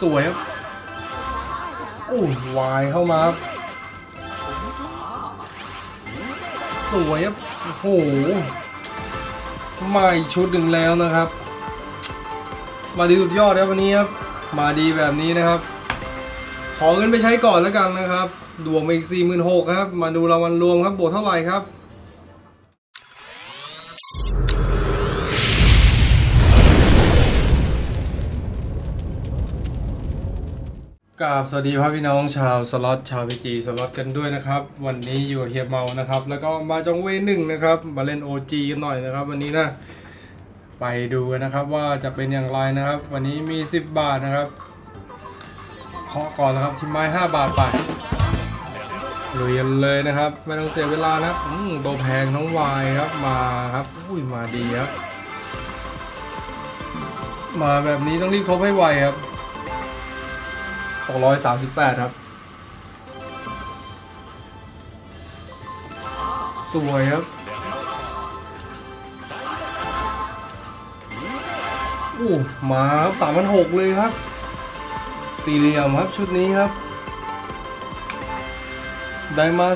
สวยครับโอ้ยวายเข้ามาครับสวยครับโอ้โหมาอีกชุดหนึ่งแล้วนะครับ มาดีสุดยอดครับวันนี้ครับ มาดีแบบนี้นะครับ ขอเงินไปใช้ก่อนแล้วกันนะครับ ดวงไปอีก4 6 0 0 0ครับ มาดูรางวัลรวมครับบวกเท่าไหร่ครับ กราบสวัสดีพ่อพี่น้องชาวสล็อตชาวพีจีสล็อตกันด้วยนะครับ วันนี้อยู่เฮียเมานะครับ แล้วก็มาจองเวหนึ่งนะครับ มาเล่น OG กันหน่อยนะครับ วันนี้นะไปดูกันนะครับว่าจะเป็นอย่างไรนะครับ วันนี้มี 10 บาทนะครับเคาะก่อนนะครับที่ไม้ 5 บาทไปลุยกันเลยนะครับ ไม่ต้องเสียเวลานะอืมตัวแพงน้องวายครับมาครับอุ้ยมาดีครับมาแบบนี้ต้องรีบทบให้ไวครับ 638 ครับ สวยครับอู้มาครับ3,600เลยครับ สี่เหลี่ยมครับชุดนี้ครับ ได้มา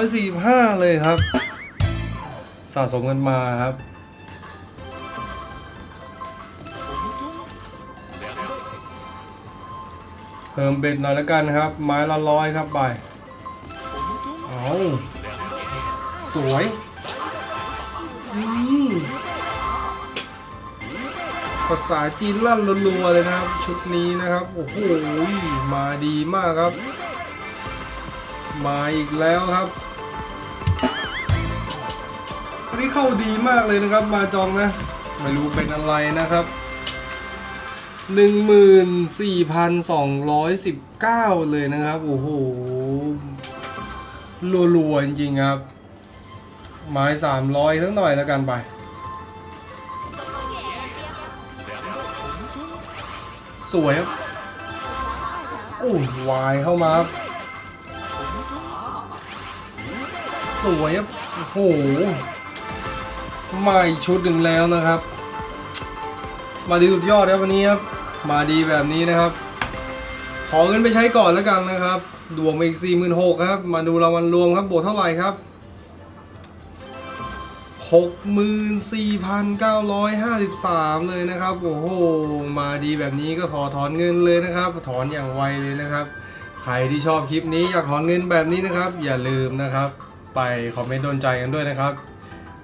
4,245 เลยครับ สะสมกันมาครับ เพิ่มเบ็ดหน่อยแล้วกันครับ ไม้ละร้อยครับไปเอาสวยภาษาจีนลั่นรัวๆเลยนะครับ ชุดนี้นะครับ โอ้โหมาดีมากครับ มาอีกแล้วครับอันนี้เข้าดีมากเลยนะครับ มาจองนะ ไม่รู้เป็นอะไรนะครับ หนึ่งหมื่นสี่พันสองร้อยสิบเก้าเลยนะครับ โอ้โหรัวๆจริงๆครับไม้สามร้อยสักหน่อยแล้วกันไป สวยครับ โอ้ยวายเข้ามาครับ สวยครับ โอ้โหมาอีกชุดหนึ่งแล้วนะครับ มาดีสุดยอดครับวันนี้ครับ มาดีแบบนี้นะครับ ขอเงินไปใช้ก่อนแล้วกันนะครับดวงไปอีก4 6 0 0 0ครับ มาดูรางวัลรวมครับบวกเท่าไหร่ครับ64,953เลยนะครับ โอ้โห มาดีแบบนี้ก็ขอถอนเงินเลยนะครับ ถอนอย่างไวเลยนะครับ ใครที่ชอบคลิปนี้อยากถอนเงินแบบนี้นะครับ อย่าลืมนะครับ ไปคอมเมนต์โดนใจกันด้วยนะครับ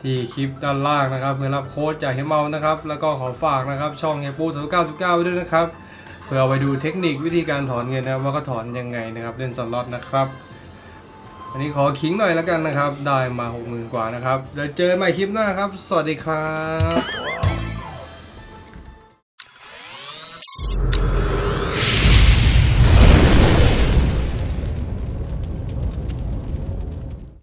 ที่คลิปด้านล่างนะครับเพื่อรับโค้ดจากเฮมเมานะครับ แล้วก็ขอฝากนะครับ ช่องเฮปูศูนย์เก้าสิบเก้าไว้ด้วยนะครับ เพื่อเอาไปดูเทคนิควิธีการถอนเงินนะครับว่าก็ถอนยังไงนะครับเล่นสล็อตนะครับ อันนี้ขอคิงหน่อยแล้วกันนะครับ ได้มา 60,000 กว่านะครับเดี๋ยวเจอกันใหม่คลิปหน้าครับ สวัสดีครับ